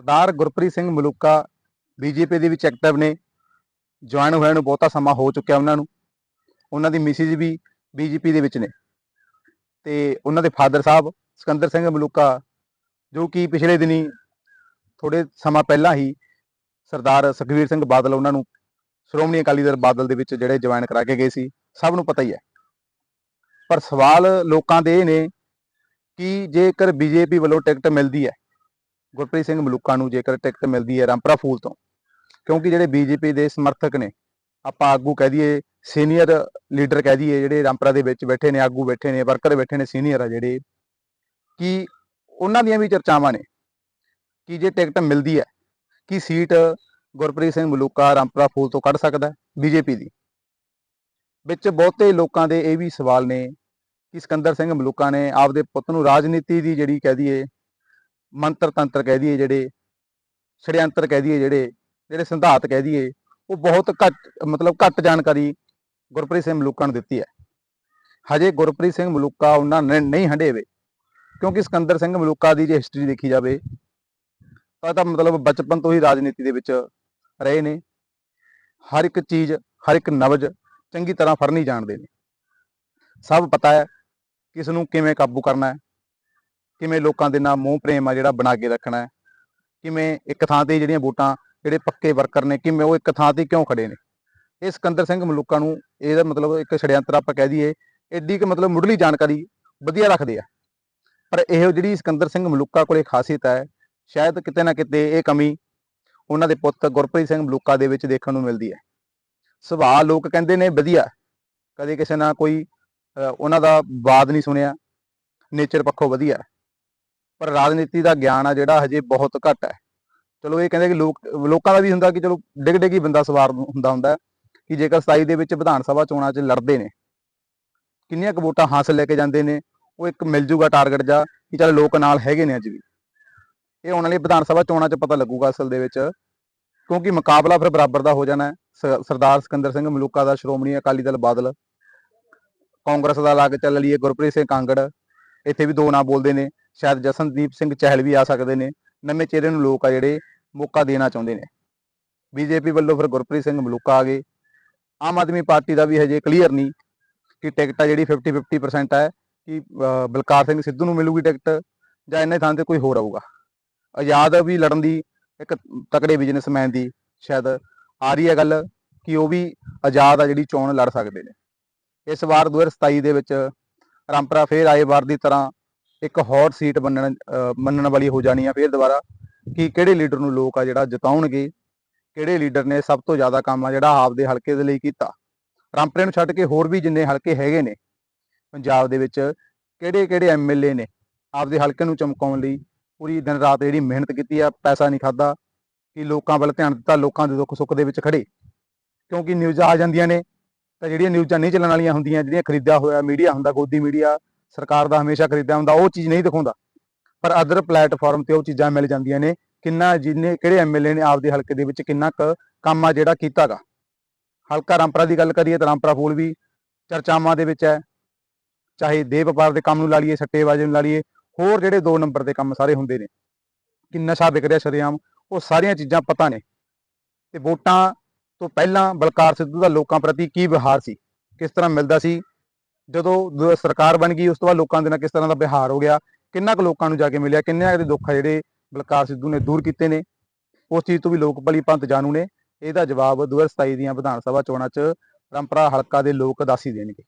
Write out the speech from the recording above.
ਸਰਦਾਰ Gurpreet Singh Maluka BJP ਦੇ ਵਿੱਚ active ਨੇ। ਜੁਆਇਨ ਹੋਇਆ ਨੂੰ ਬਹੁਤਾ ਸਮਾਂ ਹੋ ਚੁੱਕਿਆ ਉਹਨਾਂ ਨੂੰ। ਉਹਨਾਂ ਦੀ ਮਿਸਿਸ ਵੀ ਬੀਜੇਪੀ ਦੇ ਵਿੱਚ ਨੇ। ਤੇ ਉਹਨਾਂ ਦੇ ਫਾਦਰ ਸਾਹਿਬ ਸਿਕੰਦਰ ਸਿੰਘ ਮਲੂਕਾ, ਜੋ ਕਿ ਪਿਛਲੇ ਦਿਨੀ ਥੋੜੇ ਸਮਾਂ ਪਹਿਲਾਂ ਹੀ ਸਰਦਾਰ ਸੁਖਵੀਰ ਸਿੰਘ ਬਾਦਲ ਉਹਨਾਂ ਨੂੰ ਸ਼੍ਰੋਮਣੀ ਅਕਾਲੀ ਦਲ ਬਾਦਲ ਦੇ ਵਿੱਚ ਜਿਹੜੇ ਜੁਆਇਨ ਕਰਾ ਕੇ ਗਏ ਸੀ, ਸਭ ਨੂੰ ਪਤਾ ਹੀ ਹੈ। ਪਰ ਸਵਾਲ ਲੋਕਾਂ ਦੇ ਇਹ ਨੇ ਕਿ ਜੇਕਰ ਬੀਜੇਪੀ ਵੱਲੋਂ ਟਿਕਟ ਮਿਲਦੀ ਹੈ ਗੁਰਪ੍ਰੀਤ ਸਿੰਘ ਮਲੂਕਾ ਨੂੰ ਜੇਕਰ ਟਿਕਟ ਮਿਲਦੀ ਹੈ ਰਾਮਪਰਾ ਫੂਲ ਤੋਂ, ਕਿਉਂਕਿ ਜਿਹੜੇ ਬੀਜੇਪੀ ਦੇ ਸਮਰਥਕ ਨੇ, ਆਪਾਂ ਆਗੂ ਕਹਿ ਦਈਏ ਸੀਨੀਅਰ ਲੀਡਰ ਕਹਿ ਦਈਏ, ਜਿਹੜੇ ਰਾਮਪਰਾ ਦੇ ਵਿੱਚ ਬੈਠੇ ਨੇ, ਆਗੂ ਬੈਠੇ ਨੇ ਵਰਕਰ ਬੈਠੇ ਨੇ ਸੀਨੀਅਰ ਆ ਜਿਹੜੇ, ਕਿ ਉਹਨਾਂ ਦੀਆਂ ਵੀ ਚਰਚਾਵਾਂ ਨੇ, ਕਿ ਜੇ ਟਿਕਟ ਮਿਲਦੀ ਹੈ, ਕਿ ਸੀਟ ਗੁਰਪ੍ਰੀਤ ਸਿੰਘ ਮਲੂਕਾ ਰਾਮਪਰਾ ਫੂਲ ਤੋਂ ਕੱਢ ਸਕਦਾ ਬੀਜੇਪੀ ਦੀ। ਵਿੱਚ ਬਹੁਤੇ ਲੋਕਾਂ ਦੇ ਇਹ ਵੀ ਸਵਾਲ ਨੇ, ਕਿ ਸਿਕੰਦਰ ਸਿੰਘ ਮਲੂਕਾ ਨੇ ਆਪਦੇ ਪੁੱਤ ਨੂੰ ਰਾਜਨੀਤੀ ਦੀ ਜਿਹੜੀ ਕਹਿ ਦਈਏ ਮੰਤਰ ਤੰਤਰ ਕਹਿ ਦਈਏ ਜਿਹੜੇ, ਛੜਯੰਤਰ ਕਹਿ ਦਈਏ ਜਿਹੜੇ ਜਿਹੜੇ ਸਿਧਾਂਤ ਕਹਿ ਦਈਏ, ਉਹ ਬਹੁਤ ਘੱਟ, ਮਤਲਬ ਘੱਟ ਜਾਣਕਾਰੀ ਗੁਰਪ੍ਰੀਤ ਸਿੰਘ ਮਲੂਕਾ ਨੂੰ ਦਿੱਤੀ ਹੈ। ਹਜੇ ਗੁਰਪ੍ਰੀਤ ਸਿੰਘ ਮਲੂਕਾ ਉਹਨਾਂ ਨੇ ਨਹੀਂ ਹੰਡੇਵੇ, ਕਿਉਂਕਿ ਸਿਕੰਦਰ ਸਿੰਘ ਮਲੂਕਾ ਦੀ ਜੇ ਹਿਸਟਰੀ ਦੇਖੀ ਜਾਵੇ, ਤਾਂ ਤਾਂ ਮਤਲਬ ਬਚਪਨ ਤੋਂ ਹੀ ਰਾਜਨੀਤੀ ਦੇ ਵਿੱਚ ਰਹੇ ਨੇ। ਹਰ ਇੱਕ ਚੀਜ਼, ਹਰ ਇੱਕ ਨਵਜ ਚੰਗੀ ਤਰ੍ਹਾਂ ਫੜਨੀ ਜਾਣਦੇ ਨੇ। ਸਭ ਪਤਾ ਹੈ ਕਿਸ ਨੂੰ ਕਿਵੇਂ ਕਾਬੂ ਕਰਨਾ ਹੈ। ਕਿਵੇਂ ਲੋਕਾਂ ਦੇ ਨਾਲ ਮੋਹ ਪ੍ਰੇਮ ਆ ਜਿਹੜਾ ਬਣਾ ਕੇ ਰੱਖਣਾ ਹੈ? ਕਿਵੇਂ ਇੱਕ ਥਾਂ ਤੇ ਜਿਹੜੀਆਂ ਵੋਟਾਂ, ਜਿਹੜੇ ਪੱਕੇ ਵਰਕਰ ਨੇ, ਕਿਵੇਂ ਉਹ ਇੱਕ ਥਾਂ ਤੇ ਕਿਉਂ ਖੜੇ ਨੇ? ਇਹ ਸਿਕੰਦਰ ਸਿੰਘ ਮਲੂਕਾ ਨੂੰ ਇਹਦਾ ਮਤਲਬ ਇੱਕ ਛੜਯੰਤਰ ਆਪਾਂ ਕਹਿ ਦਈਏ ਐਡੀ ਕਿ ਮਤਲਬ ਮੁੱਢਲੀ ਜਾਣਕਾਰੀ ਵਧੀਆ ਰੱਖਦੇ ਆ। ਪਰ ਇਹੋ ਜਿਹੜੀ ਸਿਕੰਦਰ ਸਿੰਘ ਮਲੂਕਾ ਕੋਲੇ ਖਾਸੀਅਤ ਹੈ, ਸ਼ਾਇਦ ਕਿਤੇ ਨਾ ਕਿਤੇ ਇਹ ਕਮੀ ਉਹਨਾਂ ਦੇ ਪੁੱਤ ਗੁਰਪ੍ਰੀਤ ਸਿੰਘ ਮਲੂਕਾ ਦੇ ਵਿੱਚ ਦੇਖਣ ਨੂੰ ਮਿਲਦੀ ਹੈ। ਸੁਭਾਅ ਲੋਕ ਕਹਿੰਦੇ ਨੇ, ਵਧੀਆ। ਕਦੇ ਕਿਸੇ ਨਾਲ ਕੋਈ ਉਹਨਾਂ ਦਾ ਬਾਦ ਨਹੀਂ ਸੁਣਿਆ। ਨੇਚਰ ਪੱਖੋਂ ਵਧੀਆ। ਪਰ ਰਾਜਨੀਤੀ ਦਾ ਗਿਆਨ ਆ ਜਿਹੜਾ ਹਜੇ ਬਹੁਤ ਘੱਟ ਹੈ। ਚਲੋ ਇਹ ਕਹਿੰਦੇ ਕਿ ਲੋਕ, ਲੋਕਾਂ ਦਾ ਵੀ ਹੁੰਦਾ ਕਿ ਚਲੋ ਡਿਗ ਹੀ ਬੰਦਾ ਸਵਾਰ ਹੁੰਦਾ ਹੁੰਦਾ ਕਿ ਜੇਕਰ 27 ਦੇ ਵਿੱਚ ਵਿਧਾਨ ਸਭਾ ਚੋਣਾਂ 'ਚ ਲੜਦੇ ਨੇ, ਕਿੰਨੀਆਂ ਕੁ ਵੋਟਾਂ ਹਾਸਲ ਲੈ ਕੇ ਜਾਂਦੇ ਨੇ, ਉਹ ਇੱਕ ਮਿਲ ਜੂਗਾ ਟਾਰਗੇਟ ਜਾਂ ਕਿ ਚਲ ਲੋਕ ਨਾਲ ਹੈਗੇ ਨੇ ਅੱਜ ਵੀ। ਇਹ ਆਉਣ ਵਾਲੀ ਵਿਧਾਨ ਸਭਾ ਚੋਣਾਂ 'ਚ ਪਤਾ ਲੱਗੂਗਾ ਅਸਲ ਦੇ ਵਿੱਚ, ਕਿਉਂਕਿ ਮੁਕਾਬਲਾ ਫਿਰ ਬਰਾਬਰ ਦਾ ਹੋ ਜਾਣਾ ਸ- ਸਰਦਾਰ ਸਿਕੰਦਰ ਸਿੰਘ ਮਲੂਕਾ ਦਾ ਸ਼੍ਰੋਮਣੀ ਅਕਾਲੀ ਦਲ ਬਾਦਲ, ਕਾਂਗਰਸ ਦਾ ਲੱਗ ਚੱਲ ਲਈਏ ਗੁਰਪ੍ਰੀਤ ਸਿੰਘ ਕਾਂਗੜ, ਇੱਥੇ ਵੀ ਦੋ ਨਾਂ ਬੋਲਦੇ ਨੇ। ਸ਼ਾਇਦ ਜਸਨਦੀਪ ਸਿੰਘ ਚਹਿਲ ਵੀ ਆ ਸਕਦੇ ਨੇ। ਨਵੇਂ ਚਿਹਰੇ ਨੂੰ ਲੋਕ ਆ ਜਿਹੜੇ ਮੌਕਾ ਦੇਣਾ ਚਾਹੁੰਦੇ ਨੇ। ਬੀਜੇਪੀ ਵੱਲੋਂ ਫਿਰ ਗੁਰਪ੍ਰੀਤ ਸਿੰਘ ਮਲੂਕਾ ਆ ਗਏ। ਆਮ ਆਦਮੀ ਪਾਰਟੀ ਦਾ ਵੀ ਹਜੇ ਕਲੀਅਰ ਨਹੀਂ ਕਿ ਟਿਕਟ ਆ ਜਿਹੜੀ 50 50% ਹੈ ਕਿ ਬਲਕਾਰ ਸਿੰਘ ਸਿੱਧੂ ਨੂੰ ਮਿਲੂਗੀ ਟਿਕਟ ਜਾਂ ਇਹਨਾਂ ਥਾਂ ਤੇ ਕੋਈ ਹੋਰ ਆਊਗਾ। ਆਜ਼ਾਦ ਵੀ ਲੜਨ ਦੀ ਇੱਕ ਤਕੜੇ ਬਿਜ਼ਨਸਮੈਨ ਦੀ ਸ਼ਾਇਦ ਆ ਰਹੀ ਹੈ ਗੱਲ ਕਿ ਉਹ ਵੀ ਆਜ਼ਾਦ ਆ ਜਿਹੜੀ ਚੋਣ ਲੜ ਸਕਦੇ ਨੇ। ਇਸ ਵਾਰ 2027 ਦੇ ਵਿੱਚ ਰਾਮਪਰਾ ਫੇਰ ਆਏ ਵਾਰ ਦੀ ਤਰ੍ਹਾਂ ਇੱਕ ਹੌਟ ਸੀਟ ਮੰਨਣ ਮੰਨਣ ਵਾਲੀ ਹੋ ਜਾਣੀ ਆ ਫੇਰ ਦੁਬਾਰਾ ਕਿ ਕਿਹੜੇ ਲੀਡਰ ਨੂੰ ਲੋਕ ਆ ਜਿਹੜਾ ਜਿਤਾਉਣਗੇ, ਕਿਹੜੇ ਲੀਡਰ ਨੇ ਸਭ ਤੋਂ ਜ਼ਿਆਦਾ ਕੰਮ ਆ ਜਿਹੜਾ ਆਪਦੇ ਹਲਕੇ ਦੇ ਲਈ ਕੀਤਾ। ਰਾਮਪਰੇ ਨੂੰ ਛੱਡ ਕੇ ਹੋਰ ਵੀ ਜਿੰਨੇ ਹਲਕੇ ਹੈਗੇ ਨੇ, ਪੰਜਾਬ ਦੇ ਵਿੱਚ ਕਿਹੜੇ ਕਿਹੜੇ ਐਮਐਲਏ ਨੇ, ਆਪਦੇ ਹਲਕੇ ਨੂੰ ਚਮਕਾਉਣ ਲਈ ਪੂਰੀ ਦਿਨ ਰਾਤ ਜਿਹੜੀ ਮਿਹਨਤ ਕੀਤੀ ਆ, ਪੈਸਾ ਨਹੀਂ ਖਾਦਾ ਕਿ ਲੋਕਾਂ ਵੱਲ ਧਿਆਨ ਦਿੱਤਾ, ਲੋਕਾਂ ਦੇ ਦੁੱਖ ਸੁੱਖ ਦੇ ਵਿੱਚ ਖੜੇ ਕਿਉਂਕਿ ਨਿਊਜ਼ਾਂ ਆ ਜਾਂਦੀਆਂ ਨੇ, ਤਾਂ ਜਿਹੜੀਆਂ ਨਿਊਜ਼ਾਂ ਨਹੀਂ ਚੱਲਣ ਵਾਲੀਆਂ ਹੁੰਦੀਆਂ, ਜਿਹੜੀਆਂ ਖਰੀਦਿਆ ਹੋਇਆ ਮੀਡੀਆ ਹੁੰਦਾ, ਗੋਦੀ ਮੀਡੀਆ ਸਰਕਾਰ ਦਾ ਹਮੇਸ਼ਾ ਖਰੀਦਿਆ ਹੁੰਦਾ, ਉਹ ਚੀਜ਼ ਨਹੀਂ ਦਿਖਾਉਂਦਾ। ਪਰ ਅਦਰ ਪਲੇਟਫਾਰਮ ਤੇ ਉਹ ਚੀਜ਼ਾਂ ਮਿਲ ਜਾਂਦੀਆਂ ਨੇ, ਕਿੰਨਾ ਜਿੰਨੇ, ਕਿਹੜੇ ਐਮਐਲਏ ਨੇ ਆਪਦੇ ਹਲਕੇ ਦੇ ਵਿੱਚ ਕਿੰਨਾ ਕੁ ਕੰਮ ਆ ਜਿਹੜਾ ਕੀਤਾਗਾ। ਹਲਕਾ ਰਾਮਪਰਾ ਦੀ ਗੱਲ ਕਰੀਏ ਤਾਂ ਰਾਮਪਰਾ ਫੂਲ ਵੀ ਚਰਚਾਵਾਂ ਦੇ ਵਿੱਚ ਹੈ। ਚਾਹੇ ਦੇ ਵਪਾਰ ਦੇ ਕੰਮ ਨੂੰ ਲਾ ਲਈਏ ਸੱਟੇਬਾਜ਼ੀ ਨੂੰ ਲਾ ਲਈਏ, ਹੋਰ ਜਿਹੜੇ ਦੋ ਨੰਬਰ ਦੇ ਕੰਮ ਸਾਰੇ ਹੁੰਦੇ ਨੇ। ਕਿ ਨਸ਼ਾ ਵਿਕ ਰਿਹਾ ਸ਼ਰੇਆਮ, ਉਹ ਸਾਰੀਆਂ ਚੀਜ਼ਾਂ ਪਤਾ ਨੇ। ਤੇ ਵੋਟਾਂ ਤੋਂ ਪਹਿਲਾਂ ਬਲਕਾਰ ਸਿੱਧੂ ਦਾ ਲੋਕਾਂ ਪ੍ਰਤੀ ਕੀ ਵਿਹਾਰ ਸੀ? ਕਿਸ ਤਰ੍ਹਾਂ ਮਿਲਦਾ ਸੀ? ਜਦੋਂ ਸਰਕਾਰ ਬਣ ਗਈ, ਉਸ ਤੋਂ ਬਾਅਦ ਲੋਕਾਂ ਦੇ ਨਾਲ ਕਿਸ ਤਰ੍ਹਾਂ ਦਾ ਵਿਹਾਰ ਹੋ ਗਿਆ? ਕਿੰਨਾ ਕੁ ਲੋਕਾਂ ਨੂੰ ਜਾ ਕੇ ਮਿਲਿਆ? ਕਿੰਨੇ ਦੇ ਦੁੱਖ ਆ ਜਿਹੜੇ ਬਲਕਾਰ ਸਿੱਧੂ ਨੇ ਦੂਰ ਕੀਤੇ ਨੇ? ਉਸ ਚੀਜ਼ ਤੋਂ ਵੀ ਲੋਕ ਭਲੀ ਭੰਤ ਜਾਣੂ ਨੇ। ਇਹਦਾ ਜਵਾਬ 2027 ਦੀਆਂ ਵਿਧਾਨ ਸਭਾ ਚੋਣਾਂ 'ਚ ਪਰੰਪਰਾ ਹਲਕਾ ਦੇ ਲੋਕ ਦੱਸ ਹੀ ਦੇਣਗੇ।